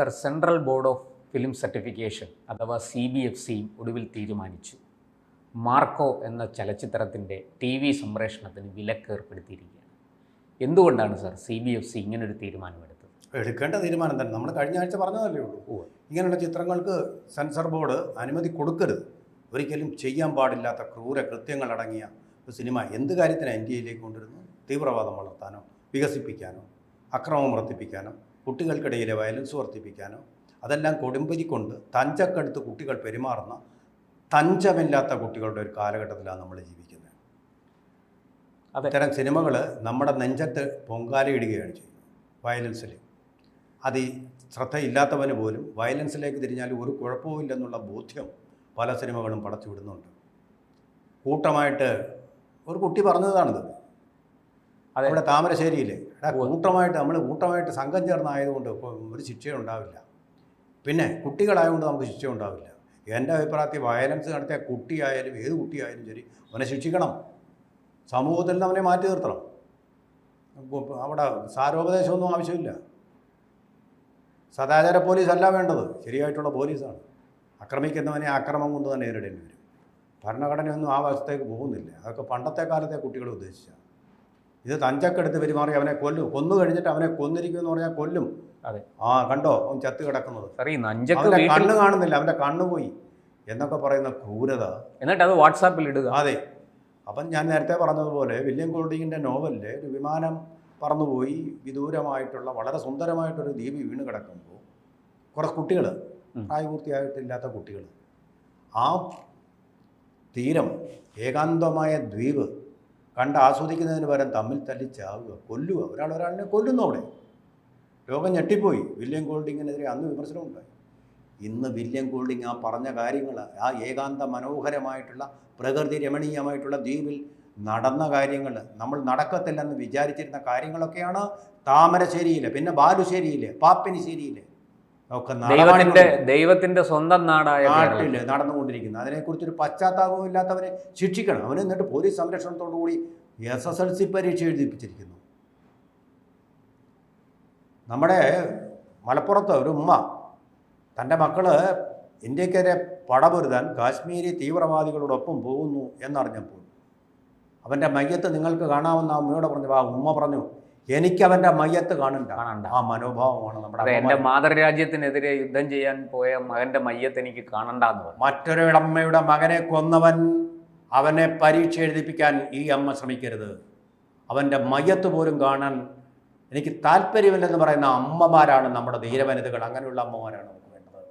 Sir central board of film certification അഥവാ C B F സിയും ഒടുവിൽ തീരുമാനിച്ചു. മാർക്കോ എന്ന ചലച്ചിത്രത്തിന്റെ ടി വി സംപ്രേഷണത്തിന് വിലക്ക് ഏർപ്പെടുത്തിയിരിക്കുകയാണ് എന്തുകൊണ്ടാണ് sir C B F C ഇങ്ങനൊരു തീരുമാനമെടുത്തത്? എടുക്കേണ്ട തീരുമാനം തന്നെ. നമ്മൾ കഴിഞ്ഞ ആഴ്ച പറഞ്ഞതല്ലേ ഉള്ളൂ. ഇങ്ങനെയുള്ള ചിത്രങ്ങൾക്ക് സെൻസർ ബോർഡ് അനുമതി കൊടുക്കരുത്. ഒരിക്കലും ചെയ്യാൻ പാടില്ലാത്ത ക്രൂര കൃത്യങ്ങളടങ്ങിയ ഒരു സിനിമ എന്ത് കാര്യത്തിന് ഇന്ത്യയിലേക്ക് കൊണ്ടുവരുന്നു? തീവ്രവാദം വളർത്താനോ വികസിപ്പിക്കാനോ അക്രമം വർദ്ധിപ്പിക്കാനോ കുട്ടികൾക്കിടയിലെ വയലൻസ് വർദ്ധിപ്പിക്കാനോ അതെല്ലാം കൊടുമ്പിരിക്കൊണ്ട് തഞ്ചക്കടുത്ത് കുട്ടികൾ പെരുമാറുന്ന തഞ്ചമില്ലാത്ത കുട്ടികളുടെ ഒരു കാലഘട്ടത്തിലാണ് നമ്മൾ ജീവിക്കുന്നത്. അത്തരം സിനിമകൾ നമ്മുടെ നെഞ്ചത്ത് പൊങ്കാലയിടുകയാണ് ചെയ്യുന്നത് വയലൻസിൽ. അത് ഈ ശ്രദ്ധയില്ലാത്തവന് പോലും വയലൻസിലേക്ക് തിരിഞ്ഞാൽ ഒരു കുഴപ്പവുമില്ലെന്നുള്ള ബോധ്യം പല സിനിമകളും പടച്ചു വിടുന്നുണ്ട്. കൂട്ടമായിട്ട് ഒരു കുട്ടി പറഞ്ഞതാണിത്. അതെ. അവിടെ താമരശ്ശേരിയിലെ. എടാ കൂട്ടമായിട്ട് നമ്മൾ കൂട്ടമായിട്ട് സംഘം ചേർന്നായതുകൊണ്ട് ഇപ്പോൾ ഒരു ശിക്ഷയും ഉണ്ടാവില്ല പിന്നെ കുട്ടികളായതുകൊണ്ട് നമുക്ക് ശിക്ഷ ഉണ്ടാവില്ല എന്റെ അഭിപ്രായത്തിൽ വയലൻസ് നടത്തിയ കുട്ടിയായാലും ഏത് കുട്ടിയായാലും ശരി അവനെ ശിക്ഷിക്കണം. സമൂഹത്തിൽ നിന്ന് അവനെ മാറ്റി നിർത്തണം. അവിടെ സാരോപദേശമൊന്നും ആവശ്യമില്ല. സദാചാര പോലീസ് അല്ല വേണ്ടത്. ശരിയായിട്ടുള്ള പോലീസാണ്. ആക്രമിക്കുന്നവനെ ആക്രമം കൊണ്ട് തന്നെ നേരിടേണ്ടി വരും. ഭരണഘടനയൊന്നും ആ വശത്തേക്ക് പോകുന്നില്ല. അതൊക്കെ പണ്ടത്തെ കാലത്തെ കുട്ടികളെ ഉദ്ദേശിച്ച ഇത് തഞ്ചക്കെടുത്ത് പെരുമാറി അവനെ കൊല്ലും. കൊന്നു കഴിഞ്ഞിട്ട് അവനെ കൊന്നിരിക്കും എന്ന് പറഞ്ഞാൽ കൊല്ലും. അതെ. ആ കണ്ടോ? അവൻ ചത്ത് കിടക്കുന്നത്. കണ്ണ് കാണുന്നില്ല. അവന്റെ കണ്ണ് പോയി. എന്നൊക്കെ പറയുന്ന ക്രൂരത. എന്നിട്ട് അത് വാട്സാപ്പിൽ ഇടുക. അതെ. അപ്പം ഞാൻ നേരത്തെ പറഞ്ഞതുപോലെ വില്യം ഗോൾഡിങ്ങിന്റെ നോവലിൽ ഒരു വിമാനം പറന്നുപോയി. വിദൂരമായിട്ടുള്ള വളരെ സുന്ദരമായിട്ടൊരു ദ്വീപ് വീണ് കിടക്കുമ്പോൾ കുറച്ച് കുട്ടികൾ. പ്രായപൂർത്തിയായിട്ടില്ലാത്ത കുട്ടികൾ ആ തീരം ഏകാന്തമായ ദ്വീപ് കണ്ട് ആസ്വദിക്കുന്നതിന് പകരം തമ്മിൽ തല്ലി ചാവുക കൊല്ലുക. ഒരാൾ ഒരാളിനെ കൊല്ലുന്നു അവിടെ. ലോകം ഞെട്ടിപ്പോയി. വില്യം ഗോൾഡിങ്ങിനെതിരെ അന്ന് വിമർശനമുണ്ടായി ഇന്ന് വില്യം ഗോൾഡിങ് ആ പറഞ്ഞ കാര്യങ്ങൾ ആ ഏകാന്ത മനോഹരമായിട്ടുള്ള പ്രകൃതി രമണീയമായിട്ടുള്ള ദ്വീപിൽ നടന്ന കാര്യങ്ങൾ നമ്മൾ നടക്കത്തില്ലെന്ന് വിചാരിച്ചിരുന്ന കാര്യങ്ങളൊക്കെയാണ് താമരശ്ശേരിയിൽ പിന്നെ ബാലുശ്ശേരിയിൽ പാപ്പിനിശ്ശേരിയിൽ ഒക്കെ ദൈവത്തിന്റെ ദൈവത്തിന്റെ സ്വന്തം നാടായ. നാട്ടിൽ നടന്നുകൊണ്ടിരിക്കുന്നത് അതിനെക്കുറിച്ചൊരു പശ്ചാത്താപവും ഇല്ലാത്തവരെ ശിക്ഷിക്കണം. അവന് എന്നിട്ട് പോലീസ് സംരക്ഷണത്തോടു കൂടി എസ് എസ് എൽ സി പരീക്ഷ എഴുതിപ്പിച്ചിരിക്കുന്നു. നമ്മുടെ മലപ്പുറത്ത് ഒരു ഉമ്മ തന്റെ മക്കൾ ഇന്ത്യക്കെതിരെ പടപൊരുതാൻ കാശ്മീരി തീവ്രവാദികളോടൊപ്പം പോകുന്നു എന്നറിഞ്ഞപ്പോൾ അവന്റെ മയ്യത്ത് നിങ്ങൾക്ക് കാണാമെന്ന് ആ ഉമ്മയോട് പറഞ്ഞു. ആ ഉമ്മ പറഞ്ഞു എനിക്ക് അവന്റെ മയ്യത്ത് കാണണ്ട. കാണണ്ട. ആ മനോഭാവമാണ് നമ്മുടെ എന്റെ മാതൃരാജ്യത്തിനെതിരെ യുദ്ധം ചെയ്യാൻ പോയ മകന്റെ മയ്യത്ത് എനിക്ക് കാണണ്ട എന്ന് പറഞ്ഞു മറ്റൊരമ്മയുടെ മകനെ കൊന്നവൻ അവനെ പരീക്ഷ എഴുതിപ്പിക്കാൻ ഈ അമ്മ ശ്രമിക്കരുത്. അവന്റെ മയ്യത്ത് പോലും കാണാൻ എനിക്ക് താല്പര്യമില്ലെന്ന് പറയുന്ന അമ്മമാരാണ് നമ്മുടെ ധീരവനിതകൾ. അങ്ങനെയുള്ള അമ്മമാരാണ് നമുക്ക് വേണ്ടത്.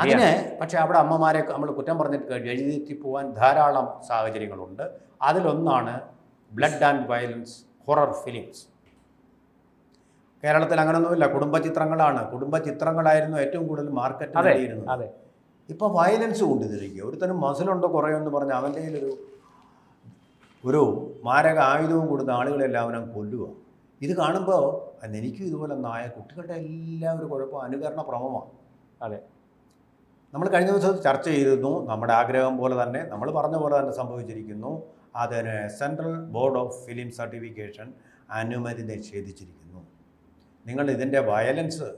അങ്ങനെ അതിന് പക്ഷേ അവിടെ അമ്മമാരെ നമ്മൾ കുറ്റം പറഞ്ഞിട്ട് എഴുതി പോകാൻ ധാരാളം സാഹചര്യങ്ങളുണ്ട്. അതിലൊന്നാണ് blood and violence horror films. കേരളത്തിൽ അങ്ങനൊന്നുമില്ല. കുടുംബ ചിത്രങ്ങളാണ് കുടുംബ ചിത്രങ്ങളായിരുന്നു ഏറ്റവും കൂടുതൽ മാർക്കറ്റ് നേടിയിരുന്നത്. ഇപ്പോൾ വയലൻസ് കൊണ്ടുതിരിക്കുക ഒരുത്തനും മസിലുണ്ടോ കുറയോ എന്ന് പറഞ്ഞ് അവന്റെ ഒരു ഒരു മാരക ആയുധവും കൊടുത്ത ആളുകളെല്ലാം അവനെ കൊല്ലുക ഇത് കാണുമ്പോൾ എനിക്കും ഇതുപോലെ നായ കുട്ടികളുടെ എല്ലാം ഒരു കുഴപ്പം അനുകരണ പ്രമമാണ് അതെ. നമ്മൾ കഴിഞ്ഞ ദിവസം ചർച്ച ചെയ്തിരുന്നു. നമ്മുടെ ആഗ്രഹം പോലെ തന്നെ നമ്മൾ പറഞ്ഞ പോലെ തന്നെ സംഭവിച്ചിരിക്കുന്നു. അതിന് central board of film certification അനുമതി നിഷേധിച്ചിരിക്കുന്നു. നിങ്ങൾ ഇതിന്റെ വയലൻസ്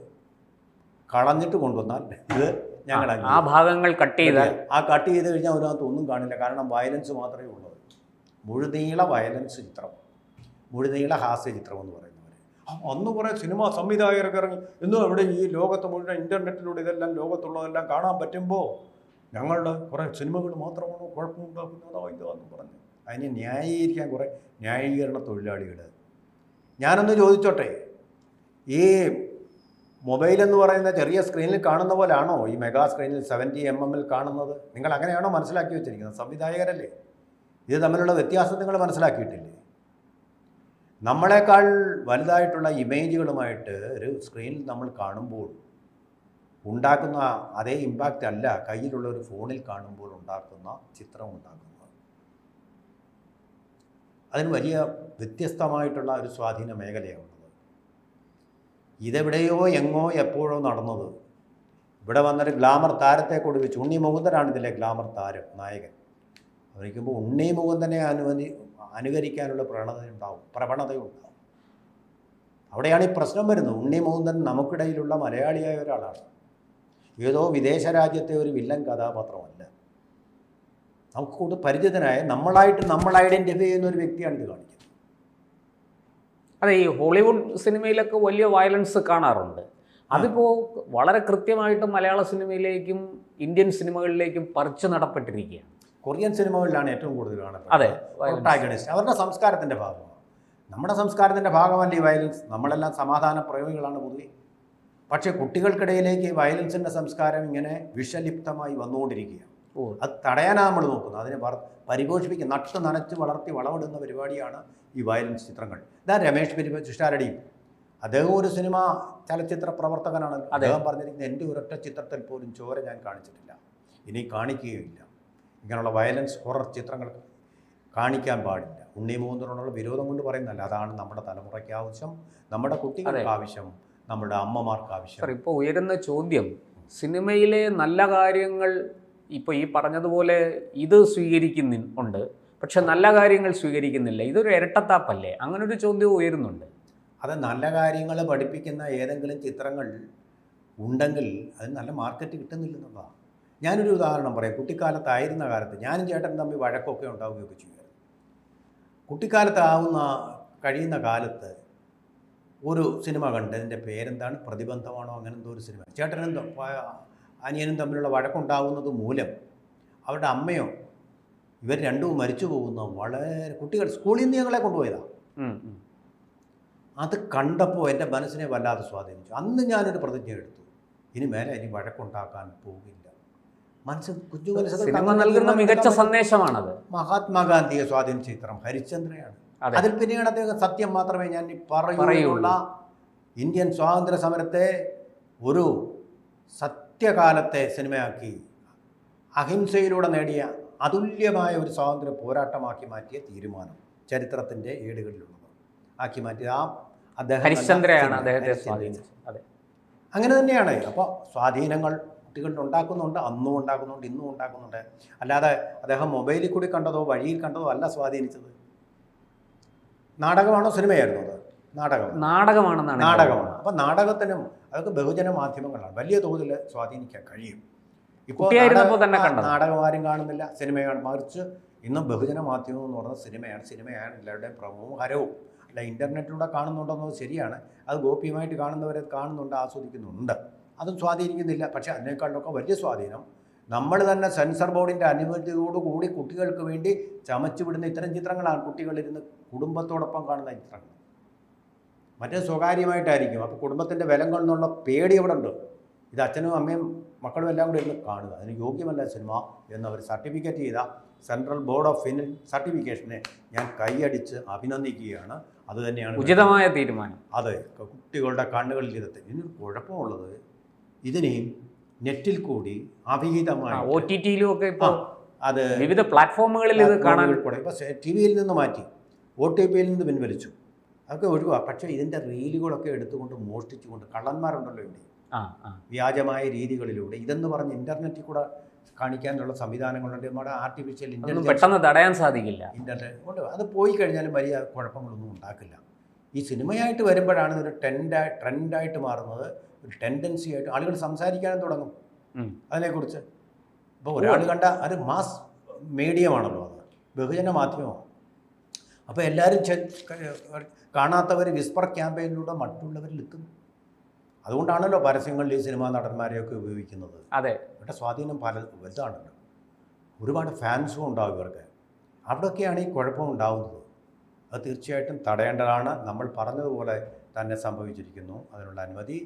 കളഞ്ഞിട്ട് കൊണ്ടുവന്നാൽ ഇത് ഞങ്ങൾ ആ ഭാഗങ്ങൾ കട്ട് ചെയ്താൽ ആ കട്ട് ചെയ്ത് കഴിഞ്ഞാൽ അതിനകത്ത് ഒന്നും കാണില്ല. കാരണം വയലൻസ് മാത്രമേ ഉള്ളൂ. മുഴുനീള വയലൻസ് ചിത്രം. മുഴുനീള ഹാസ്യ ചിത്രം എന്ന് പറയുന്നത്. അന്ന് കുറേ സിനിമാ സംവിധായകരൊക്കെ ഇറങ്ങി ഇന്നും ഇവിടെ ഈ ലോകത്ത് മുഴുവൻ ഇന്റർനെറ്റിലൂടെ ഇതെല്ലാം ലോകത്തുള്ളതെല്ലാം കാണാൻ പറ്റുമ്പോൾ ഞങ്ങളുടെ കുറേ സിനിമകൾ മാത്രമാണോ കുഴപ്പമുണ്ടാക്കുന്നതോ? എന്ന് പറഞ്ഞു. അതിനെ ന്യായീകരിക്കാൻ കുറേ ന്യായീകരണ തൊഴിലാളികൾ ഞാനൊന്ന് ചോദിച്ചോട്ടെ ഈ മൊബൈൽ എന്ന് പറയുന്ന ചെറിയ സ്ക്രീനിൽ കാണുന്ന പോലാണോ ഈ മെഗാ സ്ക്രീനിൽ സെവന്റി എം എമ്മിൽ കാണുന്നത്? നിങ്ങൾ അങ്ങനെയാണോ മനസ്സിലാക്കി വെച്ചിരിക്കുന്നത്? സംവിധായകരല്ലേ. ഇത് തമ്മിലുള്ള വ്യത്യാസം നിങ്ങൾ മനസ്സിലാക്കിയിട്ടില്ലേ? നമ്മളെക്കാൾ വലുതായിട്ടുള്ള ഇമേജുകളുമായിട്ട് ഒരു സ്ക്രീനിൽ നമ്മൾ കാണുമ്പോൾ ഉണ്ടാക്കുന്ന അതേ ഇമ്പാക്റ്റ് അല്ല കയ്യിലുള്ള ഒരു ഫോണിൽ കാണുമ്പോൾ ഉണ്ടാക്കുന്ന ചിത്രം ഉണ്ടാക്കുന്നത്. അതിന് വലിയ വ്യത്യസ്തമായിട്ടുള്ള ഒരു സ്വാധീന മേഖലയാണുള്ളത്. ഇതെവിടെയോ എങ്ങോ എപ്പോഴോ നടന്നത്. ഇവിടെ വന്നൊരു ഗ്ലാമർ താരത്തെ കൂടി വെച്ച് ഉണ്ണി മുകുന്ദനാണ് ഇതിലെ ഗ്ലാമർ താരം നായകൻ. അവനിക്കുമ്പോൾ ഉണ്ണി മുകുന്ദനെ അനുവദി അനുകരിക്കാനുള്ള പ്രവണത ഉണ്ടാവും പ്രവണതയുണ്ടാവും അവിടെയാണ് ഈ പ്രശ്നം വരുന്നത്. ഉണ്ണി മുകുന്ദൻ നമുക്കിടയിലുള്ള മലയാളിയായ ഒരാളാണ്. ഏതോ വിദേശ രാജ്യത്തെ ഒരു വില്ലൻ കഥാപാത്രമല്ല. നമുക്ക് കൂടുതൽ പരിചിതനായ നമ്മളായിട്ട് നമ്മൾ ഐഡന്റിഫൈ ചെയ്യുന്ന ഒരു വ്യക്തിയാണ് ഇത് കാണിക്കുന്നത്. അതെ ഈ ഹോളിവുഡ് സിനിമയിലൊക്കെ വലിയ വയലൻസ് കാണാറുണ്ട്. അതിപ്പോൾ വളരെ കൃത്യമായിട്ട് മലയാള സിനിമയിലേക്കും ഇന്ത്യൻ സിനിമകളിലേക്കും പറിച്ചു നടപ്പെട്ടിരിക്കുകയാണ്. കൊറിയൻ സിനിമകളിലാണ് ഏറ്റവും കൂടുതൽ കാണപ്പെടുന്നത്. അവരുടെ സംസ്കാരത്തിന്റെ ഭാഗമാണ്. നമ്മുടെ സംസ്കാരത്തിന്റെ ഭാഗമല്ല ഈ വയലൻസ്? നമ്മളെല്ലാം സമാധാന പ്രയോഗികളാണ് പൊതുവെ. പക്ഷേ കുട്ടികൾക്കിടയിലേക്ക് ഈ വയലൻസിന്റെ സംസ്കാരം ഇങ്ങനെ വിഷലിപ്തമായി വന്നുകൊണ്ടിരിക്കുകയാണ്. അത് തടയാനാണ് നമ്മൾ നോക്കുന്നത് അതിനെ വർ പരിപോഷിപ്പിക്കുക നട്ട് നനച്ച് വളർത്തി വളമിടുന്ന പരിപാടിയാണ് ഈ വയലൻസ് ചിത്രങ്ങൾ. ഇതാ രമേഷ് പെരുമ അദ്ദേഹം ഒരു സിനിമ ചലച്ചിത്ര പ്രവർത്തകനാണ്. അദ്ദേഹം പറഞ്ഞിരിക്കുന്നത് എന്റെ ഒരൊറ്റ ചിത്രത്തിൽ പോലും ചോര ഞാൻ കാണിച്ചിട്ടില്ല. ഇനി കാണിക്കുകയില്ല. ഇങ്ങനെയുള്ള വയലൻസ് ഹൊറർ ചിത്രങ്ങൾ കാണിക്കാൻ പാടില്ല. ഉണ്ണി മൂന്നിനോടുള്ള വിരോധം കൊണ്ട് പറയുന്നതല്ല. അതാണ് നമ്മുടെ തലമുറയ്ക്ക് ആവശ്യം നമ്മുടെ കുട്ടികൾക്ക് ആവശ്യം നമ്മുടെ അമ്മമാർക്ക് ആവശ്യം. ഇപ്പോൾ ഉയരുന്ന ചോദ്യം സിനിമയിലെ നല്ല കാര്യങ്ങൾ ഇപ്പോൾ ഈ പറഞ്ഞതുപോലെ ഇത് സ്വീകരിക്കുന്നുണ്ട് പക്ഷെ നല്ല കാര്യങ്ങൾ സ്വീകരിക്കുന്നില്ല. ഇതൊരു ഇരട്ടത്താപ്പല്ലേ? അങ്ങനെ ഒരു ചോദ്യം ഉയരുന്നുണ്ട്. അത് നല്ല കാര്യങ്ങൾ പഠിപ്പിക്കുന്ന ഏതെങ്കിലും ചിത്രങ്ങൾ ഉണ്ടെങ്കിൽ അത് നല്ല മാർക്കറ്റ് കിട്ടുന്നില്ലെന്നുള്ളതാണ് ഞാനൊരു ഉദാഹരണം പറയാം. കുട്ടിക്കാലത്തായിരുന്ന കാലത്ത് ഞാനും ചേട്ടനും തമ്മിൽ വഴക്കൊക്കെ ഉണ്ടാവുകയൊക്കെ ചെയ്യുമായിരുന്നു. കുട്ടിക്കാലത്താവുന്ന കഴിയുന്ന കാലത്ത് ഒരു സിനിമ കണ്ട് അതിന്റെ പേരെന്താണ്? പ്രതിബന്ധമാണോ? അങ്ങനെന്തോ ഒരു സിനിമ. ചേട്ടനെന്തോ അനിയനും തമ്മിലുള്ള വഴക്കുണ്ടാകുന്നത് മൂലം അവരുടെ അമ്മയോ ഇവർ രണ്ടും മരിച്ചു പോകുന്ന വളരെ കുട്ടികൾ സ്കൂളിൽ നിന്ന് ഞങ്ങളെ കൊണ്ടുപോയതാണ്. അത് കണ്ടപ്പോൾ എന്റെ മനസ്സിനെ വല്ലാതെ സ്വാധീനിച്ചു. അന്ന് ഞാനൊരു പ്രതിജ്ഞ എടുത്തു. ഇനി മേലെ ഇനി വഴക്കുണ്ടാക്കാൻ പോകില്ല. മനസ്സ് കുഞ്ഞു നൽകുന്ന മികച്ച സന്ദേശമാണത്. മഹാത്മാഗാന്ധിയെ സ്വാധീനിച്ച ചിത്രം ഹരിശ്ചന്ദ്രയാണ്. അതിൽ പിന്നീട് അദ്ദേഹം സത്യം മാത്രമേ ഞാൻ പറയുള്ള ഇന്ത്യൻ സ്വാതന്ത്ര്യ സമരത്തെ ഒരു സത്യകാലത്തെ സിനിമയാക്കി. അഹിംസയിലൂടെ നേടിയ അതുല്യമായ ഒരു സ്വാതന്ത്ര്യ പോരാട്ടമാക്കി മാറ്റിയ തീരുമാനം ചരിത്രത്തിന്റെ ഏടുകളിലുള്ളത്. ആക്കി മാറ്റിയത് ആ അദ്ദേഹം ഹരിശ്ചന്ദ്രയാണ് അദ്ദേഹത്തെ സ്വാധീനിച്ചത്. അതെ. അങ്ങനെ തന്നെയാണ്. അപ്പോൾ സ്വാധീനങ്ങൾ കുട്ടികളിൽ ഉണ്ടാക്കുന്നുണ്ട് അന്നും ഉണ്ടാക്കുന്നുണ്ട് ഇന്നും ഉണ്ടാക്കുന്നുണ്ട്. അല്ലാതെ അദ്ദേഹം മൊബൈലിൽ കൂടി കണ്ടതോ വഴിയിൽ കണ്ടതോ അല്ല സ്വാധീനിച്ചത്. നാടകമാണോ സിനിമയായിരുന്നു അത്? നാടകം നാടകമാണെന്നാണ് നാടകമാണ്. അപ്പം നാടകത്തിനും അതൊക്കെ ബഹുജന മാധ്യമങ്ങളാണ്. വലിയ തോതിൽ സ്വാധീനിക്കാൻ കഴിയും. ഇപ്പോൾ നാടകമാരും കാണുന്നില്ല. സിനിമയാണ് മറിച്ച് ഇന്നും ബഹുജന മാധ്യമം എന്ന് പറയുന്നത് സിനിമയാണ്. സിനിമയാണ് എല്ലാവരുടെയും പ്രമുഖവും ഹരവും. അല്ല ഇന്റർനെറ്റിലൂടെ കാണുന്നുണ്ടെന്നത് ശരിയാണ്. അത് ഗോപ്യമായിട്ട് കാണുന്നവരെ കാണുന്നുണ്ട് ആസ്വദിക്കുന്നുണ്ട്. അതും സ്വാധീനിക്കുന്നില്ല. പക്ഷേ അതിനേക്കാളൊക്കെ വലിയ സ്വാധീനം നമ്മൾ തന്നെ സെൻസർ ബോർഡിന്റെ അനുമതിയോടുകൂടി കുട്ടികൾക്ക് വേണ്ടി ചമച്ചു വിടുന്ന ഇത്തരം ചിത്രങ്ങളാണ് കുട്ടികളിരുന്ന് കുടുംബത്തോടൊപ്പം കാണുന്ന ചിത്രങ്ങൾ. മറ്റേ സ്വകാര്യമായിട്ടായിരിക്കും. അപ്പോൾ കുടുംബത്തിന്റെ ബലം കൊണ്ടുള്ള പേടി അവിടെ ഉണ്ട്. ഇത് അച്ഛനും അമ്മയും മക്കളും എല്ലാം കൂടി ഇരുന്ന് കാണുക. അതിന് യോഗ്യമല്ല സിനിമ എന്നവർ സർട്ടിഫിക്കറ്റ് ചെയ്ത സെൻട്രൽ ബോർഡ് ഓഫ് ഫിലിം സർട്ടിഫിക്കേഷനെ ഞാൻ കൈയടിച്ച് അഭിനന്ദിക്കുകയാണ്. അത് തന്നെയാണ് ഉചിതമായ തീരുമാനം. അതെ കുട്ടികളുടെ കണ്ണുകളിൽ ഇരുത്തി ഇതിനൊരു കുഴപ്പമുള്ളത് ഇതിനെയും നെറ്റിൽ കൂടി അവിഹിതമായി ഒ ടി ടിയിലും ഒക്കെ ഇപ്പോൾ അത് വിവിധ പ്ലാറ്റ്ഫോമുകളിൽ ഇത് കാണാൻ കൂടെ. ഇപ്പോൾ ടി വിയിൽ നിന്ന് മാറ്റി. ഒ ടി പിയിൽ നിന്ന് പിൻവലിച്ചു. അതൊക്കെ ഒഴിവാ. പക്ഷേ ഇതിന്റെ റീലുകളൊക്കെ എടുത്തുകൊണ്ട് മോഷ്ടിച്ചുകൊണ്ട് കള്ളന്മാരുണ്ടല്ലോ ഇവിടെ. വ്യാജമായ രീതികളിലൂടെ. ഇതെന്ന് പറഞ്ഞ് ഇന്റർനെറ്റിൽ കൂടെ കാണിക്കാനുള്ള സംവിധാനങ്ങളുണ്ട്. നമ്മുടെ ആർട്ടിഫിഷ്യൽ ഇന്റലിജൻസ് പെട്ടെന്ന് തടയാൻ സാധിക്കില്ല. ഇന്റർനെറ്റ് ഉണ്ട്. അത് പോയി കഴിഞ്ഞാലും വലിയ കുഴപ്പങ്ങളൊന്നും ഉണ്ടാക്കില്ല. ഈ സിനിമയായിട്ട് വരുമ്പോഴാണ് ഇതൊരു ട്രെൻഡായി ട്രെൻഡായിട്ട് മാറുന്നത്. ഒരു ടെൻഡൻസി ആയിട്ട് ആളുകൾ സംസാരിക്കാനും തുടങ്ങും. അതിനെക്കുറിച്ച്. ഇപ്പോൾ ഒരാൾ കണ്ട അത് മാസ് മീഡിയമാണല്ലോ അത്. ബഹുജന മാധ്യമമാണ്. അപ്പോൾ എല്ലാവരും കാണാത്തവർ വിസ്പർ ക്യാമ്പയിനിലൂടെ മറ്റുള്ളവരിൽ എത്തുന്നു അതുകൊണ്ടാണല്ലോ പരസ്യങ്ങളിൽ ഈ സിനിമാ നടന്മാരെയൊക്കെ ഉപയോഗിക്കുന്നത്. അതെ. ഇവരുടെ സ്വാധീനം പല വലുതാണല്ലോ. ഒരുപാട് ഫാൻസും ഉണ്ടാവും ഇവർക്ക്. അവിടെയൊക്കെയാണ് ഈ കുഴപ്പം ഉണ്ടാവുന്നത്. അത് തീർച്ചയായിട്ടും തടയേണ്ടതാണ്. നമ്മൾ പറഞ്ഞതുപോലെ തന്നെ സംഭവിച്ചിരിക്കുന്നു. അതിനുള്ള അനുമതി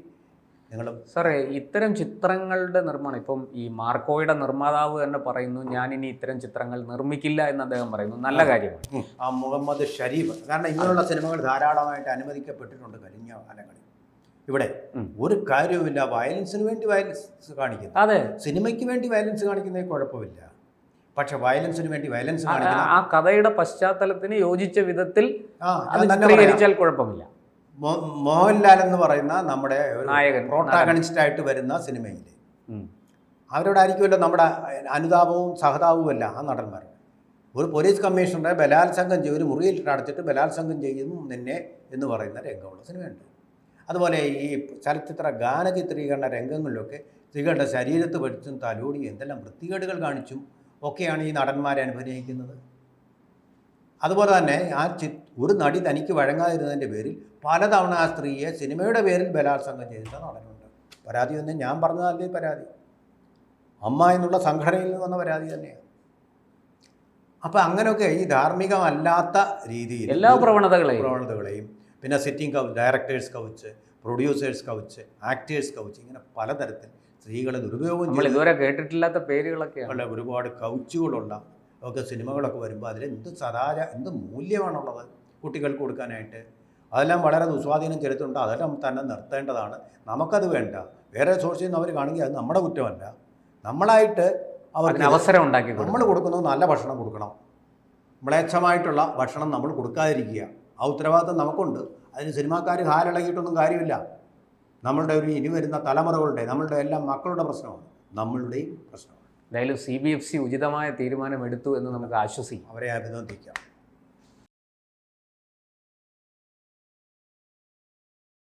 നിങ്ങൾ സാറേ ഇത്തരം ചിത്രങ്ങളുടെ നിർമ്മാണം ഇപ്പം ഈ മാർക്കോയുടെ നിർമ്മാതാവ് തന്നെ പറയുന്നു ഞാൻ ഇനി ഇത്തരം ചിത്രങ്ങൾ നിർമ്മിക്കില്ല എന്ന് അദ്ദേഹം പറയുന്നു. നല്ല കാര്യമാണ്. ആ മുഹമ്മദ് ഷരീഫ് കാരണം ഇങ്ങനെയുള്ള സിനിമകൾ ധാരാളമായിട്ട് അനുവദിക്കപ്പെട്ടിട്ടുണ്ട് കഴിഞ്ഞ കാലങ്ങളിൽ. ഇവിടെ ഒരു കാര്യവുമില്ല. വയലൻസിന് വേണ്ടി വയലൻസ് കാണിക്കുന്നു. അതെ. സിനിമയ്ക്ക് വേണ്ടി വയലൻസ് കാണിക്കുന്നതിൽ കുഴപ്പമില്ല. പക്ഷെ വയലൻസിന് വേണ്ടി വയലൻസ് ആ- കാണിക്കുന്ന ആ കഥയുടെ പശ്ചാത്തലത്തിന് യോജിച്ച വിധത്തിൽ അത് ചിത്രീകരിച്ചാൽ കുഴപ്പമില്ല. മോഹൻലാൽ എന്ന് പറയുന്ന നമ്മുടെ നായകൻ, പ്രോട്ടാഗണിസ്റ്റ് ആയിട്ട് വരുന്ന സിനിമയിൽ. അവരോടായിരിക്കുമല്ലോ നമ്മുടെ അനുതാപവും സഹതാപവും അല്ല ആ നടന്മാർ. ഒരു പോലീസ് കമ്മീഷണറെ ബലാത്സംഗം ചെയ്യും ഒരു മുറിയിൽ അടച്ചിട്ട് ബലാത്സംഗം ചെയ്യുന്നു നിന്നെ എന്ന് പറയുന്ന രംഗമുള്ള സിനിമയുണ്ട്. അതുപോലെ ഈ ചലച്ചിത്ര ഗാന ചിത്രീകരണ രംഗങ്ങളിലൊക്കെ സ്ത്രീകളുടെ ശരീരത്ത് പഠിച്ചും തലോടിയും എന്തെല്ലാം വൃത്തികേടുകൾ കാണിച്ചും ഒക്കെയാണ് ഈ നടന്മാരെ അനുഭവിക്കുന്നത്. അതുപോലെ തന്നെ ആ ചി ഒരു നടി തനിക്ക് വഴങ്ങാതിരുന്നതിന്റെ പേരിൽ പലതവണ ആ സ്ത്രീയെ സിനിമയുടെ പേരിൽ ബലാത്സംഗം ചെയ്തിട്ട് നടനുണ്ട് പരാതി തന്നെ ഞാൻ പറഞ്ഞതല്ലേ പരാതി? അമ്മ എന്നുള്ള സംഘടനയിൽ നിന്ന് വന്ന പരാതി തന്നെയാണ് അപ്പം അങ്ങനെയൊക്കെ ഈ ധാർമ്മികമല്ലാത്ത രീതിയിൽ എല്ലാ പ്രവണതകളെയും. പ്രവണതകളെയും പിന്നെ sitting couch directors couch producers couch actors couch ഇങ്ങനെ പലതരത്തിൽ സ്ത്രീകളെ ദുരുപയോഗം ഇതുവരെ കേട്ടിട്ടില്ലാത്ത പേരുകളൊക്കെ ഒരുപാട് കൗച്ചുകളുള്ള ഒക്കെ സിനിമകളൊക്കെ വരുമ്പോൾ അതിൽ എന്ത് സദാച എന്ത് മൂല്യമാണുള്ളത് കുട്ടികൾക്ക് കൊടുക്കാനായിട്ട്? അതെല്ലാം വളരെ ദുസ്വാധീനം ചെലുത്തുന്നുണ്ട്. അതെല്ലാം തന്നെ നിർത്തേണ്ടതാണ്. നമുക്കത് വേണ്ട. വേറെ സോഴ്സിൽ നിന്ന് അവർ കാണെങ്കിൽ അത് നമ്മുടെ കുറ്റമല്ല. നമ്മളായിട്ട് അവർക്ക് അവസരം ഉണ്ടാക്കി നമ്മൾ കൊടുക്കുന്നത് നല്ല ഭക്ഷണം കൊടുക്കണം. മ്ലേച്ഛമായിട്ടുള്ള ഭക്ഷണം നമ്മൾ കൊടുക്കാതിരിക്കുക. ആ ഉത്തരവാദിത്വം നമുക്കുണ്ട്. അതിന് സിനിമാക്കാർ ഹാരിളകിയിട്ടൊന്നും കാര്യമില്ല. നമ്മളുടെ ഒരു ഇനി വരുന്ന തലമുറകളുടെ നമ്മളുടെ എല്ലാം മക്കളുടെ പ്രശ്നമാണ്. നമ്മളുടെയും പ്രശ്നമാണ്. എന്തായാലും സി ബി എഫ് സി ഉചിതമായ തീരുമാനം എടുത്തു എന്ന് നമുക്ക് ആശ്വസിക്കാം. അവരെ അഭിനന്ദിക്കാം.